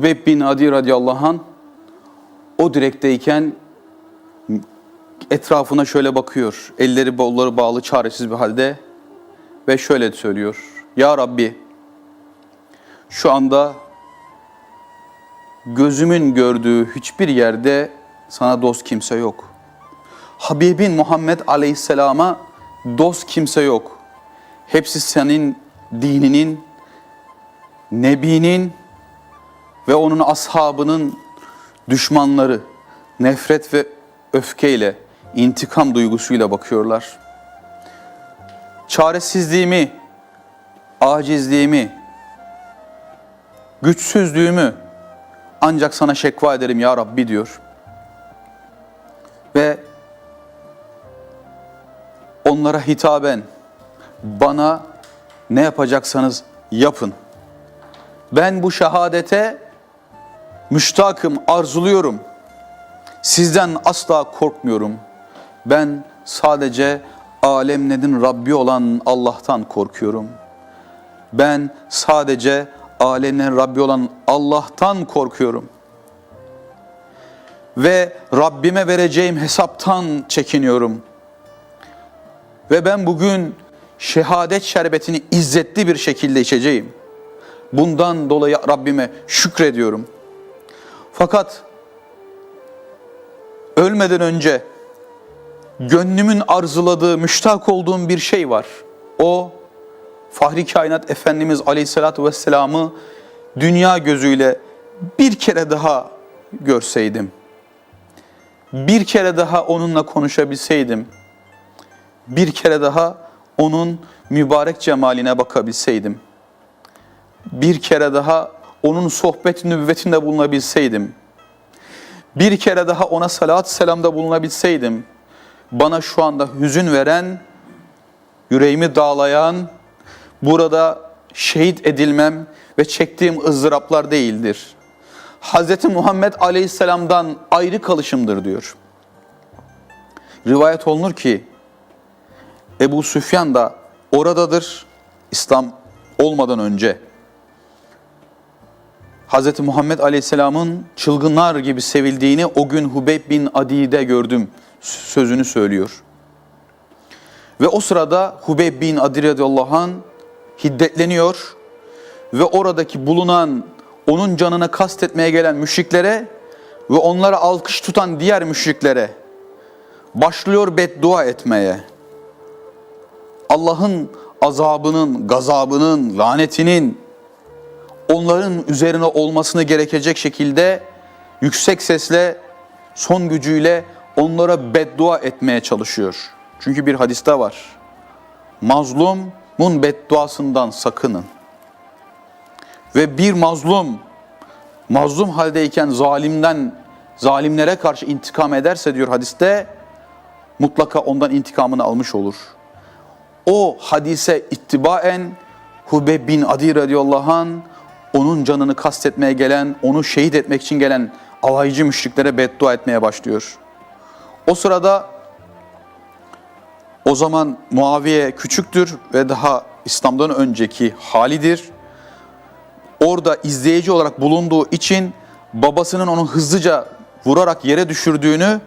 Hubeyb bin Adi radıyallahu an o direkteyken etrafına şöyle bakıyor. Elleri bolları bağlı çaresiz bir halde ve şöyle söylüyor. Ya Rabbi şu anda gözümün gördüğü hiçbir yerde sana dost kimse yok. Habibin Muhammed Aleyhisselam'a dost kimse yok. Hepsi senin dininin, nebinin ve onun ashabının düşmanları nefret ve öfkeyle, intikam duygusuyla bakıyorlar. Çaresizliğimi, acizliğimi, güçsüzlüğümü ancak sana şekva ederim ya Rabbi diyor. Ve onlara hitaben bana ne yapacaksanız yapın. Ben bu şehadete müştakım, arzuluyorum. Sizden asla korkmuyorum. Ben sadece alemlerin Rabbi olan Allah'tan korkuyorum. Ben sadece alemlerin Rabbi olan Allah'tan korkuyorum. Ve Rabbime vereceğim hesaptan çekiniyorum. Ve ben bugün şehadet şerbetini izzetli bir şekilde içeceğim. Bundan dolayı Rabbime şükrediyorum. Fakat ölmeden önce gönlümün arzuladığı, müştak olduğum bir şey var. O Fahri Kainat Efendimiz Aleyhisselatü Vesselam'ı dünya gözüyle bir kere daha görseydim. Bir kere daha onunla konuşabilseydim. Bir kere daha onun mübarek cemaline bakabilseydim. Bir kere daha onun sohbet nübüvvetinde bulunabilseydim. Bir kere daha ona salat selamda bulunabilseydim. Bana şu anda hüzün veren, yüreğimi dağlayan, burada şehit edilmem ve çektiğim ızdıraplar değildir. Hz. Muhammed Aleyhisselam'dan ayrı kalışımdır diyor. Rivayet olunur ki Ebu Süfyan da oradadır İslam olmadan önce. Hz. Muhammed Aleyhisselam'ın çılgınlar gibi sevildiğini o gün Hubeyb bin Adi'de gördüm sözünü söylüyor. Ve o sırada Hubeyb bin Adi radıyallahu anh hiddetleniyor ve oradaki bulunan onun canına kastetmeye gelen müşriklere ve onlara alkış tutan diğer müşriklere başlıyor beddua etmeye. Allah'ın azabının, gazabının, lanetinin onların üzerine olmasını gerekecek şekilde yüksek sesle, son gücüyle onlara beddua etmeye çalışıyor. Çünkü bir hadiste var. Mazlumun bedduasından sakının. Ve bir mazlum, mazlum haldeyken zalimden, zalimlere karşı intikam ederse diyor hadiste, mutlaka ondan intikamını almış olur. O hadise ittibaen Hubeb bin Adi radıyallahu anh, onun canını kastetmeye gelen, onu şehit etmek için gelen alaycı müşriklere beddua etmeye başlıyor. O sırada o zaman Muaviye küçüktür ve daha İslam'dan önceki halidir. Orada izleyici olarak bulunduğu için babasının onu hızlıca vurarak yere düşürdüğünü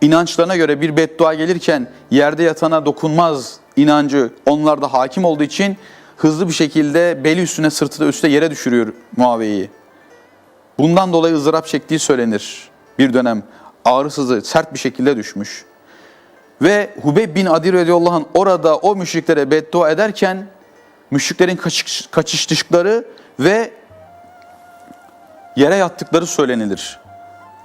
inançlarına göre bir beddua gelirken yerde yatana dokunmaz inancı onlarda hakim olduğu için hızlı bir şekilde beli üstüne sırtı da üstte yere düşürüyor Muaviye'yi. Bundan dolayı ızdırap çektiği söylenir. Bir dönem ağrısızı sert bir şekilde düşmüş. Ve Hubeyb bin Adi radıyallahu anh orada o müşriklere beddua ederken müşriklerin kaçış, kaçıştıkları ve yere yattıkları söylenilir.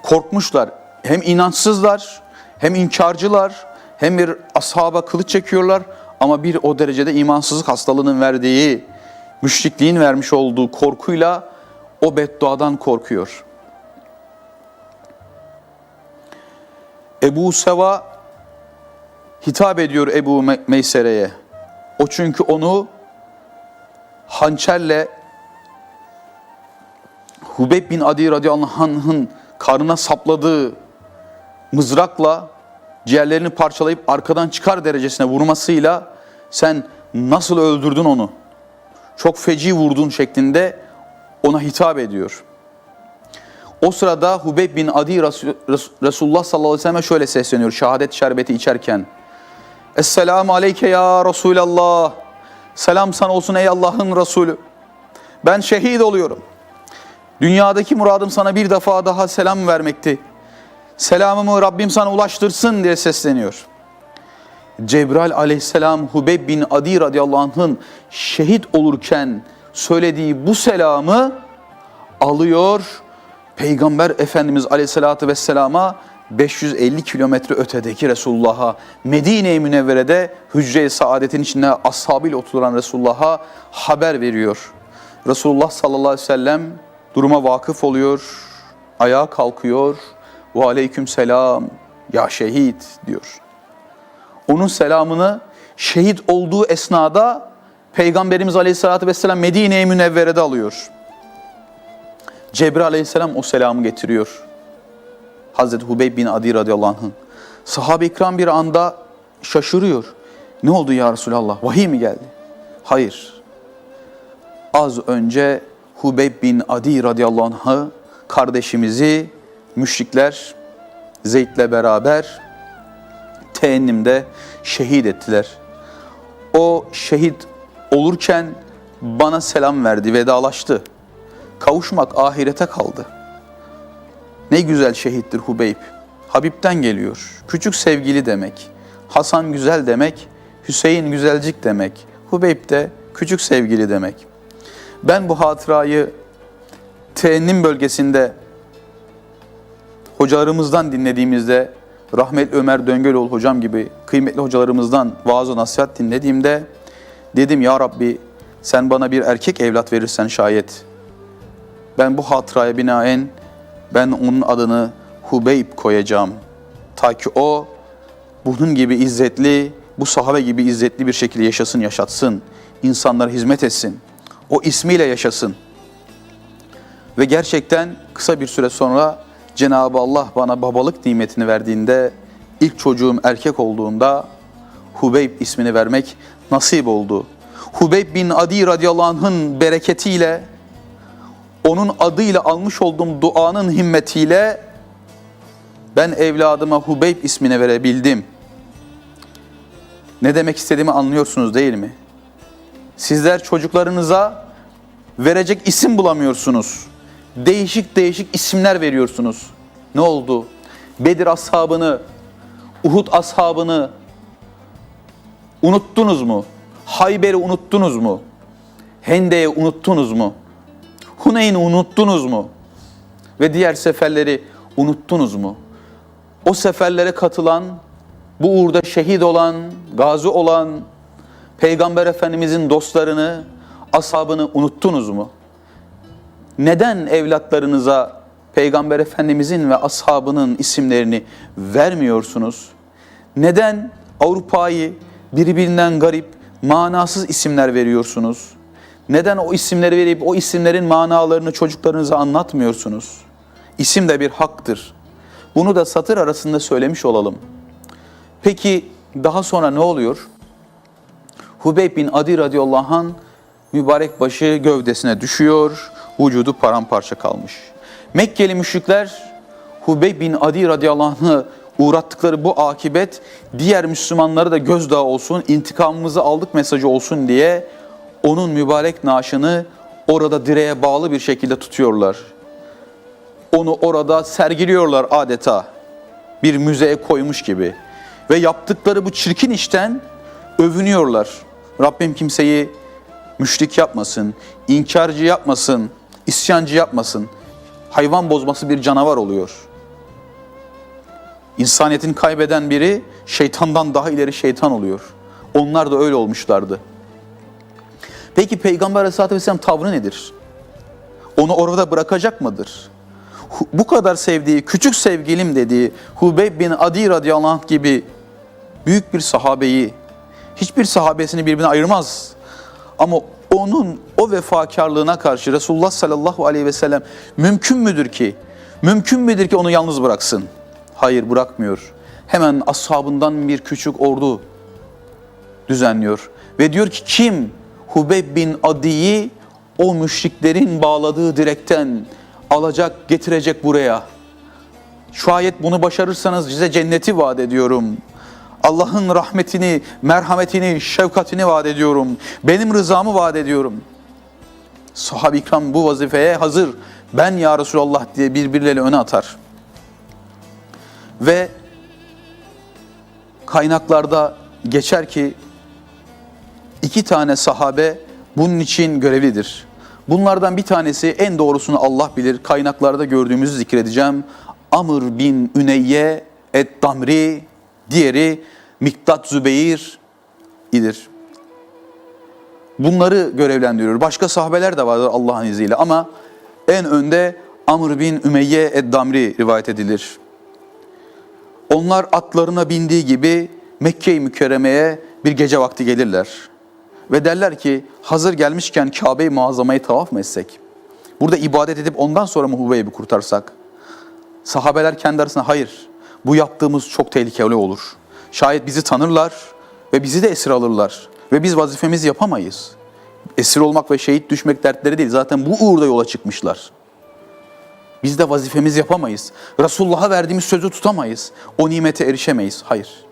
Korkmuşlar. Hem inançsızlar, hem inkarcılar, hem bir ashaba kılıç çekiyorlar ama bir o derecede imansızlık hastalığının verdiği, müşrikliğin vermiş olduğu korkuyla o bedduadan korkuyor. Ebu Seva hitap ediyor Ebu Meysere'ye. O çünkü onu hançerle Hubeyb bin Adi radıyallahu anh'ın karnına sapladığı mızrakla ciğerlerini parçalayıp arkadan çıkar derecesine vurmasıyla sen nasıl öldürdün onu? Çok feci vurdun şeklinde ona hitap ediyor. O sırada Hubeyb bin Adi Resul- Resul- Resulullah sallallahu aleyhi ve selleme şöyle sesleniyor şehadet şerbeti içerken. Esselamu aleyke ya Resulallah. Selam sana olsun ey Allah'ın Resulü. Ben şehit oluyorum. Dünyadaki muradım sana bir defa daha selam vermekti. Selamımı Rabbim sana ulaştırsın diye sesleniyor. Cebrail aleyhisselam Hubeyb bin Adi radıyallahu anh'ın şehit olurken söylediği bu selamı alıyor. Peygamber Efendimiz aleyhissalatü vesselama 550 kilometre ötedeki Resulullah'a Medine-i Münevvere'de hücre-i saadetin içinde ashabıyla oturan Resulullah'a haber veriyor. Resulullah sallallahu aleyhi ve sellem duruma vakıf oluyor, ayağa kalkıyor. Ve aleyküm selam ya şehit diyor. Onun selamını şehit olduğu esnada Peygamberimiz Aleyhisselatü Vesselam Medine-i Münevvere'de alıyor. Cebrail Aleyhisselam o selamı getiriyor. Hazreti Hubeyb bin Adi radıyallahu anh'ın. Sahabe-i ikram bir anda şaşırıyor. Ne oldu ya Resulallah? Vahiy mi geldi? Hayır. Az önce Hubeyb bin Adi radıyallahu anh'ı kardeşimizi müşrikler Zeyd'le beraber teyennimde şehit ettiler. O şehit olurken bana selam verdi, vedalaştı. Kavuşmak ahirete kaldı. Ne güzel şehittir Hubeyb. Habib'den geliyor. Küçük sevgili demek. Hasan güzel demek. Hüseyin güzelcik demek. Hubeyb de küçük sevgili demek. Ben bu hatırayı teennim bölgesinde hocalarımızdan dinlediğimizde rahmetli Ömer Döngöloğlu hocam gibi kıymetli hocalarımızdan vaaz nasihat dinlediğimde dedim ya Rabbi sen bana bir erkek evlat verirsen şayet ben bu hatıraya binaen ben onun adını Hubeyb koyacağım. Ta ki o bunun gibi izzetli, bu sahabe gibi izzetli bir şekilde yaşasın, yaşatsın. insanlara hizmet etsin. O ismiyle yaşasın. Ve gerçekten kısa bir süre sonra Cenab-ı Allah bana babalık nimetini verdiğinde, ilk çocuğum erkek olduğunda Hubeyb ismini vermek nasip oldu. Hubeyb bin Adi radıyallahu anh'ın bereketiyle, onun adıyla almış olduğum duanın himmetiyle ben evladıma Hubeyb ismini verebildim. Ne demek istediğimi anlıyorsunuz değil mi? Sizler çocuklarınıza verecek isim bulamıyorsunuz. Değişik değişik isimler veriyorsunuz. Ne oldu? Bedir ashabını, Uhud ashabını unuttunuz mu? Hayber'i unuttunuz mu? Hende'yi unuttunuz mu? Huneyn'i unuttunuz mu? Ve diğer seferleri unuttunuz mu? O seferlere katılan, bu uğurda şehit olan, gazi olan Peygamber Efendimizin dostlarını, ashabını unuttunuz mu? Neden evlatlarınıza Peygamber Efendimizin ve ashabının isimlerini vermiyorsunuz? Neden Avrupa'yı birbirinden garip, manasız isimler veriyorsunuz? Neden o isimleri verip o isimlerin manalarını çocuklarınıza anlatmıyorsunuz? İsim de bir haktır. Bunu da satır arasında söylemiş olalım. Peki daha sonra ne oluyor? Hubeyb bin Adi radıyallahu anh mübarek başı gövdesine düşüyor, vücudu paramparça kalmış. Mekkeli müşrikler Hubeyb bin Adi radıyallahu anh'ı uğrattıkları bu akibet diğer Müslümanlara da gözdağı olsun, intikamımızı aldık mesajı olsun diye onun mübarek naaşını orada direğe bağlı bir şekilde tutuyorlar. Onu orada sergiliyorlar adeta bir müzeye koymuş gibi. Ve yaptıkları bu çirkin işten övünüyorlar. Rabbim kimseyi müşrik yapmasın, inkarcı yapmasın, isyancı yapmasın. Hayvan bozması bir canavar oluyor. İnsaniyetin kaybeden biri şeytandan daha ileri şeytan oluyor. Onlar da öyle olmuşlardı. Peki Peygamber Aleyhisselatü Vesselam tavrı nedir? Onu orada bırakacak mıdır? Bu kadar sevdiği, küçük sevgilim dediği Hubeyb bin Adi radıyallahu anh gibi büyük bir sahabeyi, hiçbir sahabesini birbirine ayırmaz. Ama onun o vefakarlığına karşı Resulullah sallallahu aleyhi ve sellem mümkün müdür ki, mümkün müdür ki onu yalnız bıraksın? Hayır bırakmıyor. Hemen ashabından bir küçük ordu düzenliyor. Ve diyor ki kim Hubeyb bin Adi'yi o müşriklerin bağladığı direkten alacak, getirecek buraya. Şayet bunu başarırsanız size cenneti vaat ediyorum. Allah'ın rahmetini, merhametini, şefkatini vaat ediyorum. Benim rızamı vaat ediyorum. Sahabe-i ikram bu vazifeye hazır. Ben ya Resulallah diye birbirleriyle öne atar. Ve kaynaklarda geçer ki iki tane sahabe bunun için görevlidir. Bunlardan bir tanesi en doğrusunu Allah bilir. Kaynaklarda gördüğümüzü zikredeceğim. Amr bin Üneyye et-Damri, diğeri Miktat Zübeyir idir. Bunları görevlendiriyor. Başka sahabeler de vardır Allah'ın izniyle ama en önde Amr bin Ümeyye et-Damri rivayet edilir. Onlar atlarına bindiği gibi Mekke-i Mükerreme'ye bir gece vakti gelirler. Ve derler ki hazır gelmişken Kabe-i Muazzama'yı tavaf mı etsek? Burada ibadet edip ondan sonra mı Hubeyb'i kurtarsak? Sahabeler kendi arasında hayır bu yaptığımız çok tehlikeli olur. Şayet bizi tanırlar ve bizi de esir alırlar ve biz vazifemizi yapamayız. Esir olmak ve şehit düşmek dertleri değil zaten bu uğurda yola çıkmışlar. Biz de vazifemizi yapamayız. Resulullah'a verdiğimiz sözü tutamayız. O nimete erişemeyiz. Hayır.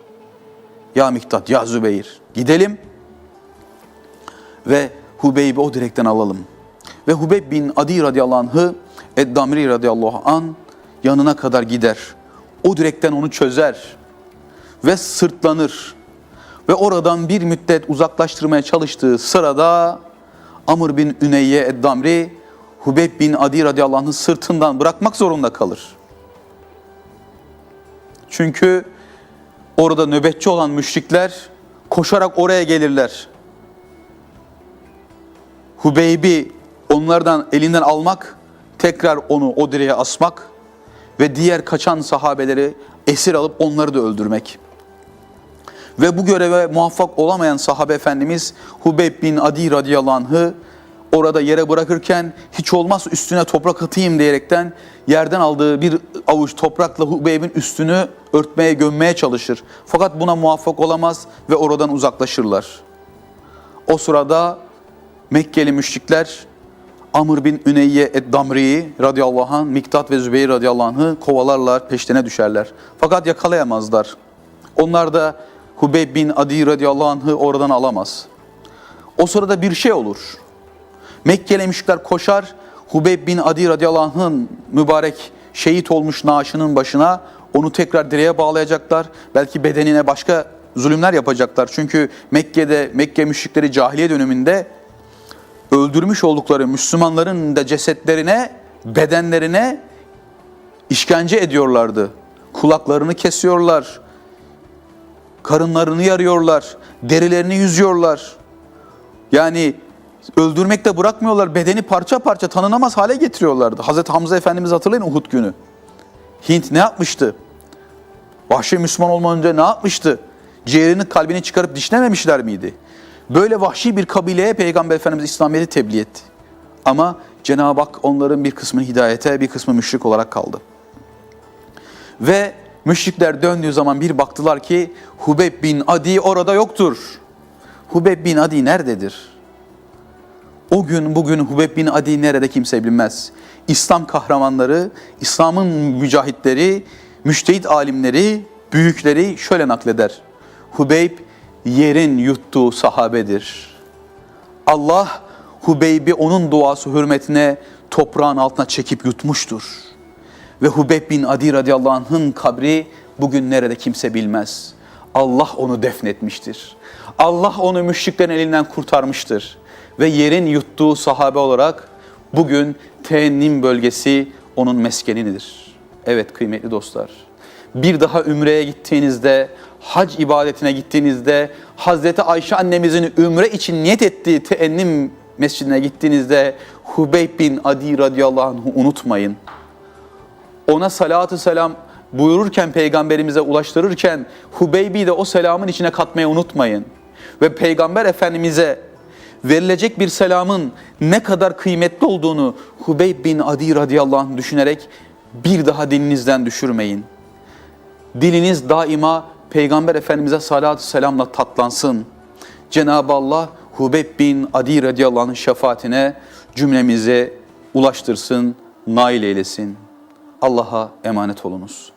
Ya Miktat, ya Zübeyir gidelim ve Hubeyb'i o direkten alalım. Ve Hubeyb bin Adi radıyallahu anh'ı Eddamri radıyallahu an yanına kadar gider. O direkten onu çözer ve sırtlanır. Ve oradan bir müddet uzaklaştırmaya çalıştığı sırada Amr bin Üneyye Eddamri Hubeyb bin Adi radıyallahu anh'ı sırtından bırakmak zorunda kalır. Çünkü orada nöbetçi olan müşrikler koşarak oraya gelirler. Hubeyb'i onlardan elinden almak, tekrar onu o direğe asmak ve diğer kaçan sahabeleri esir alıp onları da öldürmek. Ve bu göreve muvaffak olamayan sahabe efendimiz Hubeyb bin Adi radıyallahu anh'ı orada yere bırakırken hiç olmaz üstüne toprak atayım diyerekten yerden aldığı bir avuç toprakla Hubeyb'in üstünü örtmeye gömmeye çalışır. Fakat buna muvaffak olamaz ve oradan uzaklaşırlar. O sırada Mekkeli müşrikler Amr bin Üneyye et-Damri'yi radıyallahu anh, Miktat ve Zübeyir radıyallahu anh'ı kovalarlar, peşlerine düşerler. Fakat yakalayamazlar. Onlar da Hubeyb bin Adi radıyallahu anh'ı oradan alamaz. O sırada bir şey olur. Mekkeli müşrikler koşar, Hubeyb bin Adi radıyallahu anh'ın mübarek şehit olmuş naaşının başına onu tekrar direğe bağlayacaklar. Belki bedenine başka zulümler yapacaklar. Çünkü Mekke'de Mekke müşrikleri cahiliye döneminde öldürmüş oldukları Müslümanların da cesetlerine, bedenlerine işkence ediyorlardı. Kulaklarını kesiyorlar, karınlarını yarıyorlar, derilerini yüzüyorlar. Yani öldürmekte bırakmıyorlar, bedeni parça parça tanınamaz hale getiriyorlardı. Hazreti Hamza Efendimiz hatırlayın Uhud günü. Hint ne yapmıştı? Vahşi Müslüman olmadan önce ne yapmıştı? Ciğerini kalbini çıkarıp dişlememişler miydi? Böyle vahşi bir kabileye Peygamber Efendimiz İslamiyet'i tebliğ etti. Ama Cenab-ı Hak onların bir kısmını hidayete, bir kısmı müşrik olarak kaldı. Ve müşrikler döndüğü zaman bir baktılar ki Hubeb bin Adi orada yoktur. Hubeb bin Adi nerededir? O gün bugün Hubeb bin Adi nerede kimse bilmez. İslam kahramanları, İslam'ın mücahitleri, müştehit alimleri, büyükleri şöyle nakleder. Hubeyb yerin yuttuğu sahabedir. Allah Hubeyb'i onun duası hürmetine toprağın altına çekip yutmuştur. Ve Hubeyb bin Adi radıyallahu anh'ın kabri bugün nerede kimse bilmez. Allah onu defnetmiştir. Allah onu müşriklerin elinden kurtarmıştır. Ve yerin yuttuğu sahabe olarak bugün Tennim bölgesi onun meskenidir. Evet kıymetli dostlar. Bir daha ümreye gittiğinizde, hac ibadetine gittiğinizde, Hazreti Ayşe annemizin ümre için niyet ettiği Teennim mescidine gittiğinizde Hubeyb bin Adi radıyallahu anh'ı unutmayın. Ona salatü selam buyururken peygamberimize ulaştırırken Hubeybi de o selamın içine katmayı unutmayın. Ve peygamber efendimize verilecek bir selamın ne kadar kıymetli olduğunu Hubeyb bin Adi radıyallahu anh düşünerek bir daha dilinizden düşürmeyin. Diliniz daima Peygamber Efendimiz'e salatü selamla tatlansın. Cenab-ı Allah Hubeyb bin Adi radıyallahu anh'ın şefaatine cümlemizi ulaştırsın. nail eylesin. Allah'a emanet olunuz.